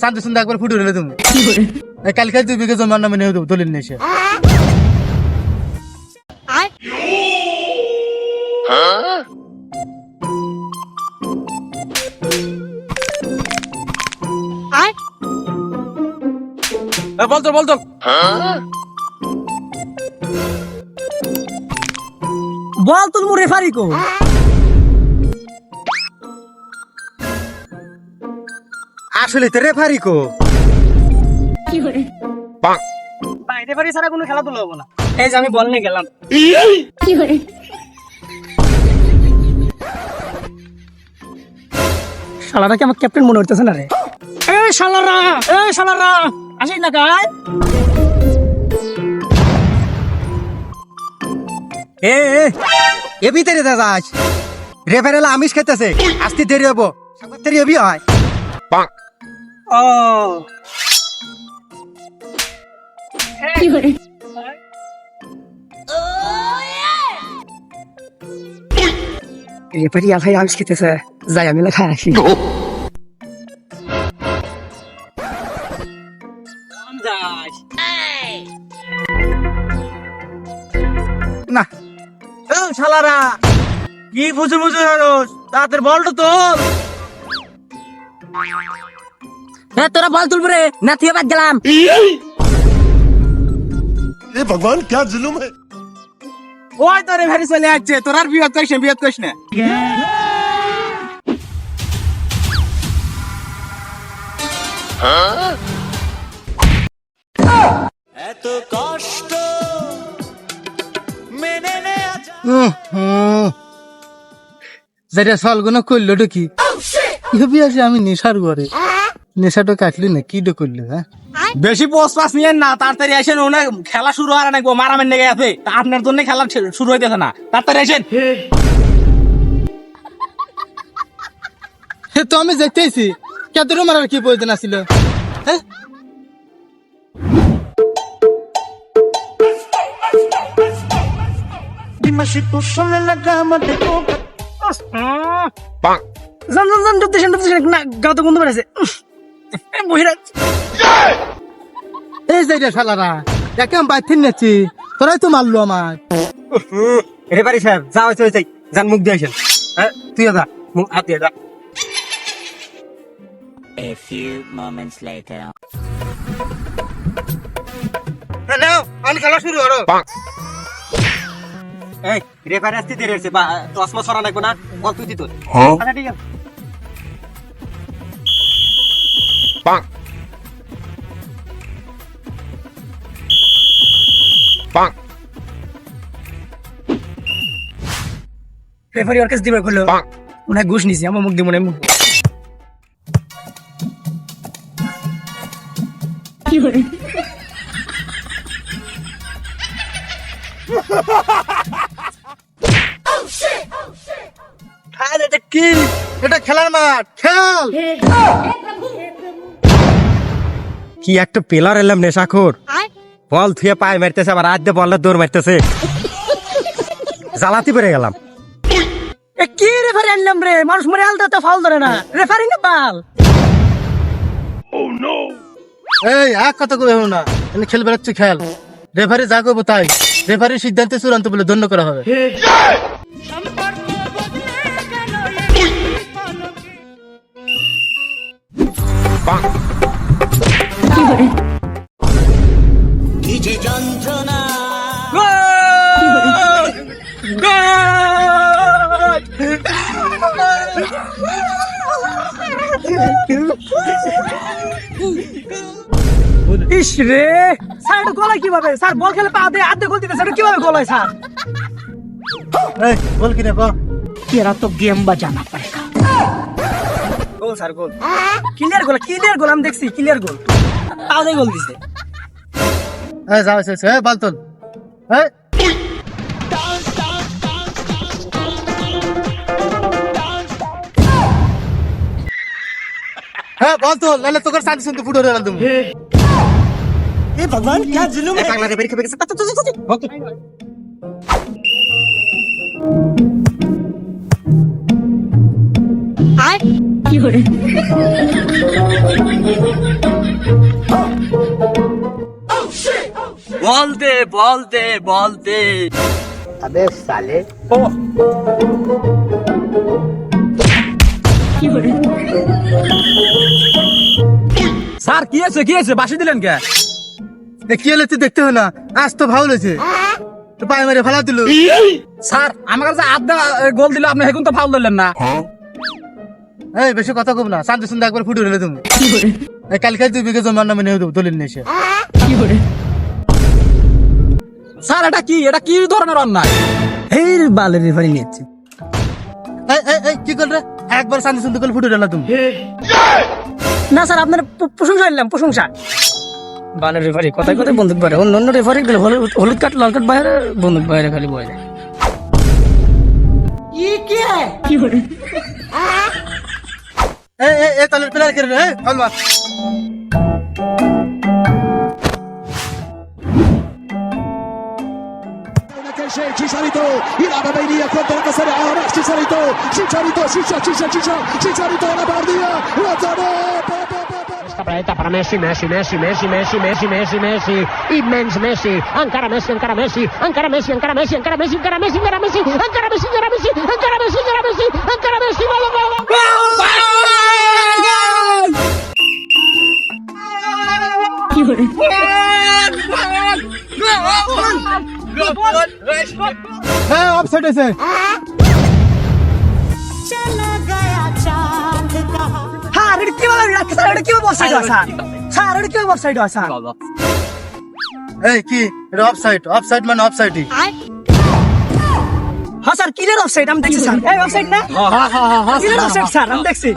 শান্তি সুন্দর একবার ফুটে রইলে তুমি। কালকে দুই বিঘে জমার নামে নিয়ে দেবো দলিল নিয়ে এসে। বল তো বল তো। বল তুল মু রেফারি কো আসলে তো রেফারি কো। ভাই রেফারি ছাড়া কোনো খেলাধুলা হব না। এই যে আমি বল নিয়ে গেলাম। শালারা কি আমার ক্যাপ্টেন মনে হইতেছে না রে? এ শালারা এ শালারা! আসিস না গায় এ এ, ভিতরে দাদা আজ রেফারেল আমিষ খাইতেছে আসতে দেরি হব। সাগর দেরি হবি হয়। ও। রেফারি আলহাই আমিষ খেতেছে। যাই আমি লেখা আসি। ও শালারা কি বুঝু বুঝু হারস তাদের বলটা তোল তোরা বল তুলবো রে না তুই বাদ গেলাম ये भगवान क्या जुलुम है ওই তোরে ভেরি চলে আসছে তোর আর বিয়াদ করিস না বিয়াদ করিস না যেটা সলগুলো করল তো কি? ইহবি আছে আমি নেশার ঘরে। নেশাটা কাটলি না কি করল হ্যাঁ? বেশি পোস্ট পাস নিয়েন না তাড়াতাড়ি আসেন ওনা খেলা শুরু হয় না মারামের লেগে আছে। আপনার জন্য খেলা শুরু হইতেছে না। তাড়াতাড়ি আসেন। হে। তো আমি দেখতেছি। কেতর মারার কি প্রয়োজন আছিল? হ্যাঁ জান জান জান ডুবতে সেন ডুবতে না গাও তো বন্ধ বেড়েছে বহিরা এই যে রে শালারা একেম বাইথিন নেছি তোরাই তো মারলো আমার রেফারি সাহেব যা হয়েছে হয়েছে যান মুখ দিয়ে আসেন। হ্যাঁ তুই যা মুখ হাত দিয়ে যা। A few moments later. নাও আমি খেলা শুরু করো। এই রেফারি আসতে দেরি হয়েছে বা চশমা সরা লাগবে না বল তুই দিত। আচ্ছা ঠিক আছে। রেফারি ওর কাছে দিবে করল। মনে হয় ঘুষ নিছি আমার মুখ মনে হয় মুখ। আরে এটা কি এটা খেলার মাঠ খেল। কি একটা পেলার এলাম নেশাখোর। বল থুয়ে পায়ে মারতেছে আবার দিয়ে বললে দৌড় মারতেছে। জ্বালাতি পেরে গেলাম। কি রেফারি আনলাম রে? মানুষ মরে আলতা তো ফাউল ধরে না। রেফারি না বাল এই এক কথা কবে না। এনে খেল বেড়াচ্ছি খেল। রেফারি যা করব তাই। রেফারি সিদ্ধান্তে চূড়ান্ত বলে ধন্য করা হবে। যন্ত্রণা ইস রে স্যার গলায় কীভাবে? স্যার বল খেলে পা দেয় আর্ধেক গোল দিতে স্যার কীভাবে গলায় স্যার? বল কিনে কো? এরা তো গেম বা জানা পায় sir goal clear goal clear goal আমি দেখছি ক্লিয়ার গোল তাহলে গোল দিছে হ্যাঁ যাও শেষ হ্যাঁ বালতন হ্যাঁ হ্যাঁ বলতো লালে তোকে শান্তি শান্তি ফুটো রে তুমি এ ভগবান क्या जुलूम है पागल रे मेरी खबे के साथ তা, তা, তা, তা। বলতে। বলতে বলতে স্যার কি আছে কি আছে বাসি দিলেন কে? কি হলে তুই দেখতে না আজ তো ভালো হয়েছে। তো পায়ে মেরে ফেলা দিল। স্যার আমার কাছে আধা গোল দিলে আপনি এখন তো ফাউল দিলেন না। এই বেশি কথা কব না। শান্তি সুন্দর একবার ফুটে হলে তুমি। এই কালকে দুই বিঘে জমার নামে নিয়ে দেবো দলিল নিয়ে এসে। স্যার এটা কি? এটা কি ধরনের অন্যায়? এই বালের রেফারি নিয়েছে। এই এই এই কি করলে? একবার শান্তি সুন্দর করে ফুটে হলে তুমি। না স্যার আপনার প্রশংসা নিলাম প্রশংসা। বালের রেফারি কথায় কথায় বন্দুক বাইরে অন্য অন্য রেফারি গেলে হলুদ কাট লাল কাট বাইরে বন্দুক বাইরে খালি বয়ে যায়। এই এই এই তাহলে প্লেয়ার করে এই ফলমা Chicharito, يلعب بينية كونتر سريعة راح Chicharito, Chicharito, Chicha, Chicha, Chicha, Chicharito على بردية Preta para Messi, Messi, Messi, Messi, Messi, Messi, Messi, Messi, immens Messi, encara Messi, encara Messi, encara Messi, encara Messi, encara Messi, encara Messi, encara Messi, encara Messi, encara Messi, encara Messi, encara Messi, encara Messi, gol, gol, gol! হ্যাঁ offside আছে হ্যাঁ এটা কীভাবে sir এটা কীভাবে offside হয় sir sir এটা কীভাবে অফসাইড হয় স্যার এই কি এটা অফসাইড অফসাইড মানে অফসাইডই হ্যাঁ স্যার ক্লিয়ার অফসাইড আমি দেখছি স্যার এই অফসাইড না ক্লিয়ার অফসাইড স্যার আমি দেখছি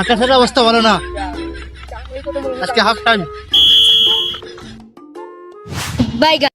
আকাশের অবস্থা ভালো না আজকে হাফ টাইম Bye, guys.